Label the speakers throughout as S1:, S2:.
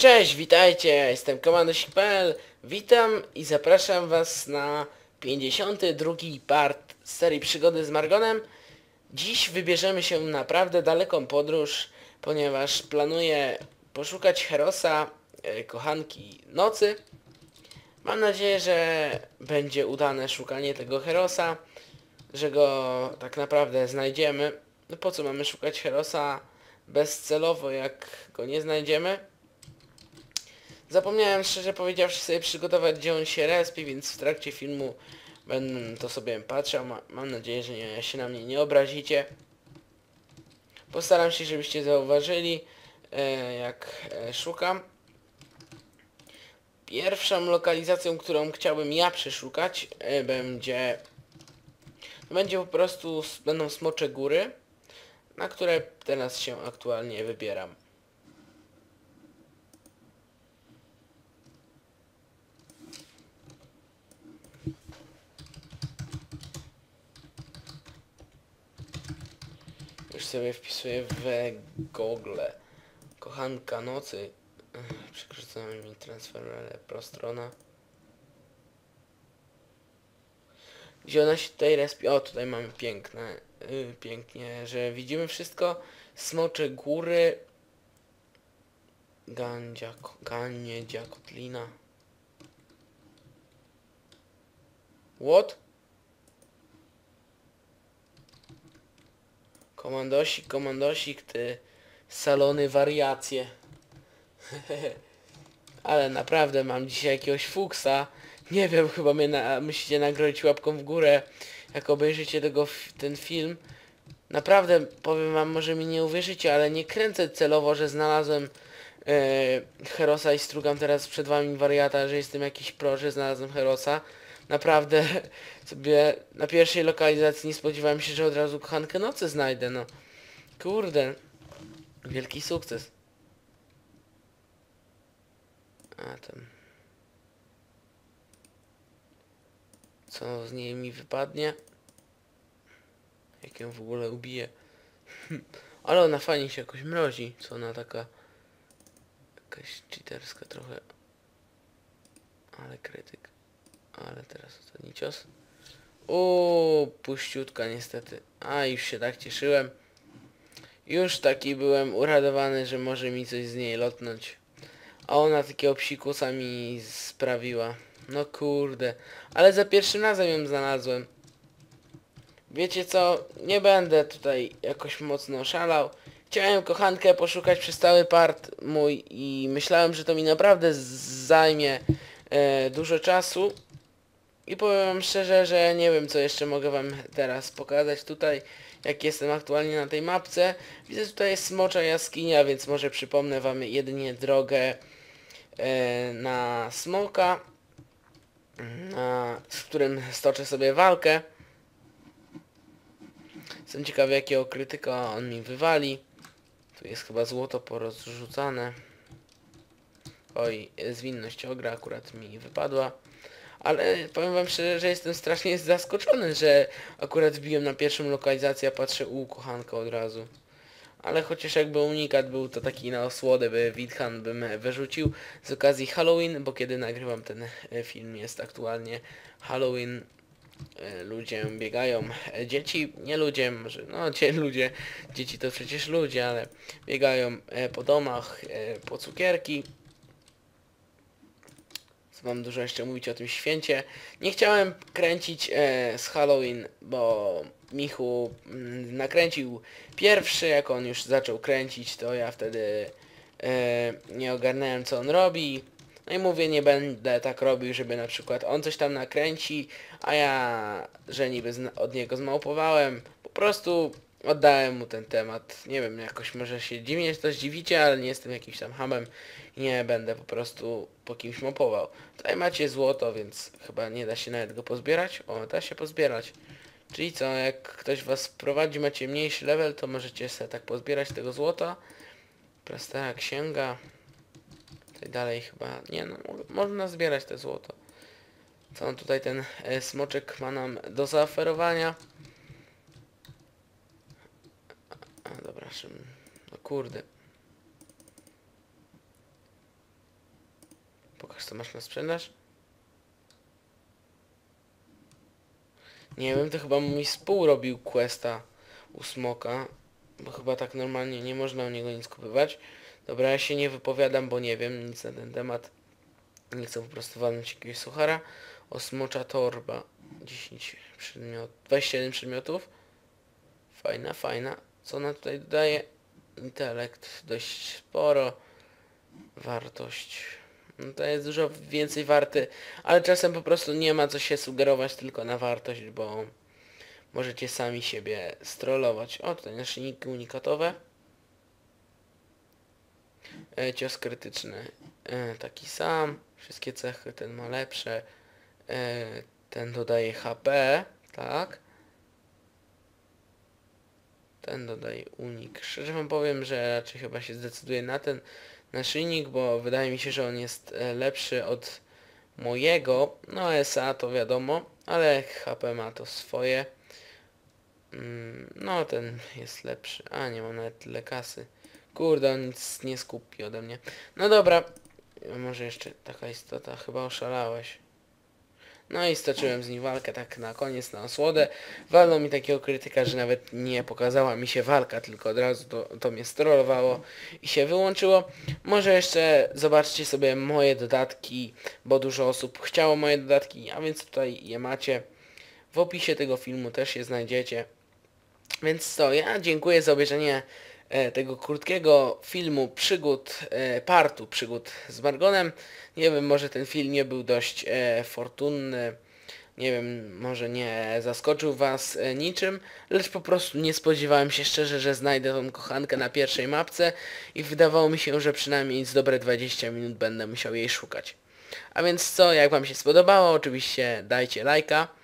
S1: Cześć, witajcie, jestem komandosik.pl Witam i zapraszam was na 52 part serii Przygody z Margonem. Dziś wybierzemy się naprawdę daleką podróż, ponieważ planuję poszukać Herosa, e, kochanki nocy. Mam nadzieję, że będzie udane szukanie tego Herosa, że go tak naprawdę znajdziemy. No po co mamy szukać Herosa bezcelowo, jak go nie znajdziemy? Zapomniałem szczerze powiedziawszy sobie przygotować gdzie on się respi, więc w trakcie filmu będę to sobie patrzał. Ma, mam nadzieję, że nie, się na mnie nie obrazicie. Postaram się, żebyście zauważyli, e, jak e, szukam. Pierwszą lokalizacją, którą chciałbym ja przeszukać, e, będzie... Będzie po prostu, będą smocze góry, na które teraz się aktualnie wybieram. Już sobie wpisuję w Google. Kochanka nocy. Przekręcamy mi transfer, ale prostrona. Gdzie ona się tutaj respi? O, tutaj mamy piękne. Yy, pięknie, że widzimy wszystko. Smocze góry. Gandzia, Ganniedzia, Kotlina. What? Komandosik, komandosik, ty salony wariacje. Ale naprawdę mam dzisiaj jakiegoś fuksa. Nie wiem, chyba mnie na, musicie nagrodzić łapką w górę, jak obejrzycie tego, ten film. Naprawdę, powiem wam, może mi nie uwierzycie, ale nie kręcę celowo, że znalazłem e, Herosa i strugam teraz przed wami wariata, że jestem jakiś pro, że znalazłem Herosa. Naprawdę sobie na pierwszej lokalizacji nie spodziewałem się, że od razu kochankę nocy znajdę, no. Kurde. Wielki sukces. A tam. Co z niej mi wypadnie? Jak ją w ogóle ubiję. Ale ona fajnie się jakoś mrozi. Co ona taka... Jakaś cheaterska trochę. Ale krytyk. Ale teraz ostatni cios. Uuu, puściutka niestety. A, już się tak cieszyłem. Już taki byłem uradowany, że może mi coś z niej lotnąć. A ona takiego psikusa mi sprawiła. No kurde. Ale za pierwszym razem ją znalazłem. Wiecie co? Nie będę tutaj jakoś mocno szalał. Chciałem kochankę poszukać przez cały part mój i myślałem, że to mi naprawdę zajmie e, dużo czasu. I powiem wam szczerze, że nie wiem co jeszcze mogę wam teraz pokazać tutaj, jak jestem aktualnie na tej mapce. Widzę tutaj jest smocza jaskinia, więc może przypomnę wam jedynie drogę e, na smoka, na, z którym stoczę sobie walkę. Jestem ciekawy jakiego krytyka on mi wywali. Tu jest chyba złoto porozrzucane. Oj, zwinność ogra akurat mi wypadła. Ale powiem wam szczerze, że jestem strasznie zaskoczony, że akurat wbiłem na pierwszą lokalizację, a patrzę u kochanka od razu. Ale chociaż jakby unikat był to taki na osłodę, by Withan bym wyrzucił z okazji Halloween, bo kiedy nagrywam ten e, film jest aktualnie Halloween. E, Ludzie biegają, e, dzieci, nie ludzie, może, no cie, ludzie, dzieci to przecież ludzie, ale biegają po domach, po cukierki, mam dużo jeszcze mówić o tym święcie. Nie chciałem kręcić e, z Halloween, bo Michu mm, nakręcił pierwszy, jak on już zaczął kręcić, to ja wtedy e, nie ogarnąłem co on robi. No i mówię, nie będę tak robił, żeby na przykład on coś tam nakręci, a ja, że niby od niego zmałpowałem. Po prostu oddałem mu ten temat. Nie wiem, jakoś może się dziwnie to zdziwicie, ale nie jestem jakimś tam hamem. Nie będę po prostu po kimś mopował. Tutaj macie złoto, więc chyba nie da się nawet go pozbierać. O, da się pozbierać. Czyli co, jak ktoś was prowadzi, macie mniejszy level, to możecie sobie tak pozbierać tego złota. Prosta księga. Tutaj dalej chyba, nie no, mo- można zbierać te złoto. Co on tutaj ten e, smoczek ma nam do zaoferowania? A dobra, szym- no kurde. Pokaż co masz na sprzedaż. Nie wiem, to chyba mój spół robił questa u Smoka, bo chyba tak normalnie nie można u niego nic kupywać. Dobra, ja się nie wypowiadam, bo nie wiem nic na ten temat. Nie chcę po prostu walnąć jakiegoś suchara. Osmocza torba. 10 przedmiot, 27 przedmiotów. Fajna, fajna. Co ona tutaj dodaje? Intelekt dość sporo. Wartość. No to jest dużo więcej warty, ale czasem po prostu nie ma co się sugerować tylko na wartość, bo możecie sami siebie strollować. O, tutaj naszyjniki unikatowe. E, cios krytyczny e, taki sam. Wszystkie cechy ten ma lepsze. E, ten dodaje HP, tak. Ten dodaje unik. Szczerze wam powiem, że raczej chyba się zdecyduję na ten naszyjnik, bo wydaje mi się, że on jest e, lepszy od mojego. No SA to wiadomo, ale HP ma to swoje. Mm, No ten jest lepszy. A nie mam nawet tyle kasy. Kurde, on nic nie skupi ode mnie. No dobra. Może jeszcze taka istota. Chyba oszalałeś. No i stoczyłem z nim walkę tak na koniec, na osłodę. Walnął mi takiego krytyka, że nawet nie pokazała mi się walka, tylko od razu to, to mnie strollowało i się wyłączyło. Może jeszcze zobaczcie sobie moje dodatki, bo dużo osób chciało moje dodatki, a więc tutaj je macie. W opisie tego filmu też je znajdziecie. Więc co, ja dziękuję za obejrzenie tego krótkiego filmu przygód, e, partu przygód z Margonem. Nie wiem, może ten film nie był dość e, fortunny, nie wiem, może nie zaskoczył Was e, niczym, lecz po prostu nie spodziewałem się szczerze, że znajdę tą kochankę na pierwszej mapce i wydawało mi się, że przynajmniej z dobre 20 minut będę musiał jej szukać. A więc co, jak Wam się spodobało, oczywiście dajcie lajka.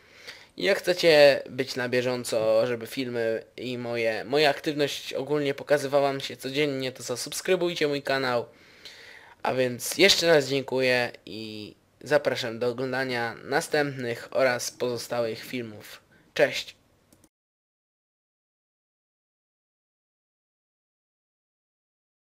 S1: Jak chcecie być na bieżąco, żeby filmy i moje, moja aktywność ogólnie pokazywała mi się codziennie, to zasubskrybujcie mój kanał. A więc jeszcze raz dziękuję i zapraszam do oglądania następnych oraz pozostałych filmów. Cześć!